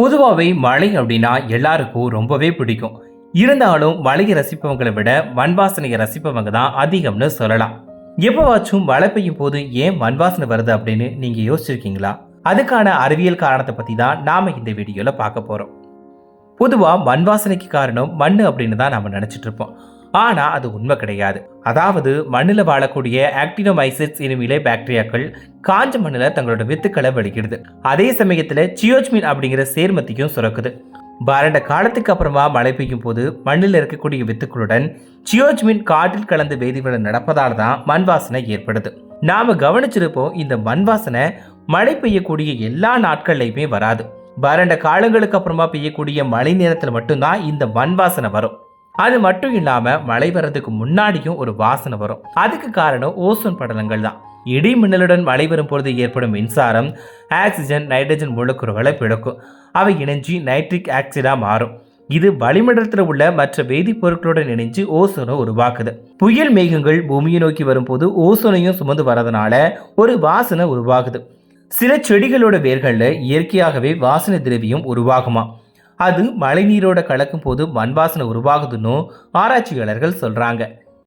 பொதுவாகவே மழை அப்படின்னா எல்லாருக்கும் ரொம்பவே பிடிக்கும். இருந்தாலும் மழையை ரசிப்பவங்களை விட மண் வாசனையை ரசிப்பவங்க தான் அதிகம்னு சொல்லலாம். எப்போவாச்சும் மழை பெய்யும் போது ஏன் மண் வாசனை வருது அப்படின்னு நீங்க யோசிச்சிருக்கீங்களா? அதுக்கான அறிவியல் காரணத்தை பத்தி தான் நாம இந்த வீடியோல பார்க்க போறோம். பொதுவாக மண் வாசனைக்கு காரணம் மண் அப்படின்னு தான் நம்ம நினச்சிட்ருப்போம் ஆனா அது உண்மை கிடையாது. அதாவது மண்ணில் வாழக்கூடிய ஆக்டினோமைசிட்ஸ் எனும் இலை பாக்டீரியாக்கள் காஞ்ச மண்ணில் தங்களோட வித்துக்களை வெளியிடுது. அதே சமயத்தில் சியோச்மின் அப்படிங்கிற சேர்மத்தையும் சுரக்குது. வறண்ட காலத்துக்கு அப்புறமா மழை பெய்யும் போது மண்ணில் இருக்கக்கூடிய வித்துக்களுடன் சியோச்மின் காற்றில் கலந்து வேதிவிட நடப்பதால் தான் மண் வாசனை ஏற்படுது. நாம கவனிச்சிருப்போம் இந்த மண் வாசனை மழை பெய்யக்கூடிய எல்லா நாட்கள்லையுமே வராது. வறண்ட காலங்களுக்கு அப்புறமா பெய்யக்கூடிய மழை நேரத்தில் மட்டும்தான் இந்த மண் வாசனை வரும். அது மட்டும் இல்லாமல் மழை வர்றதுக்கு முன்னாடியும் ஒரு வாசனை வரும். அதுக்கு காரணம் ஓசோன் படலங்கள் தான். இடி மின்னலுடன் மழை வரும் பொழுது ஏற்படும் மின்சாரம் ஆக்சிஜன் நைட்ரஜன் மூலக்கூறுகளை பிளக்கும். அவை இணைஞ்சி நைட்ரிக் ஆக்சைடா மாறும். இது வளிமண்டலத்தில் உள்ள மற்ற வேதிப்பொருட்களுடன் இணைஞ்சு ஓசோனை உருவாக்குது. புயல் மேகங்கள் பூமியை நோக்கி வரும்போது ஓசோனையும் சுமந்து வரதுனால ஒரு வாசனை உருவாகுது. சில செடிகளோட வேர்களில் இயற்கையாகவே வாசனை திரவியம் உருவாகுமா அது மழைநீரோட கலக்கும் போது மண் வாசனை உருவாகுதுன்னு ஆராய்ச்சியாளர்கள் சொல்றாங்க.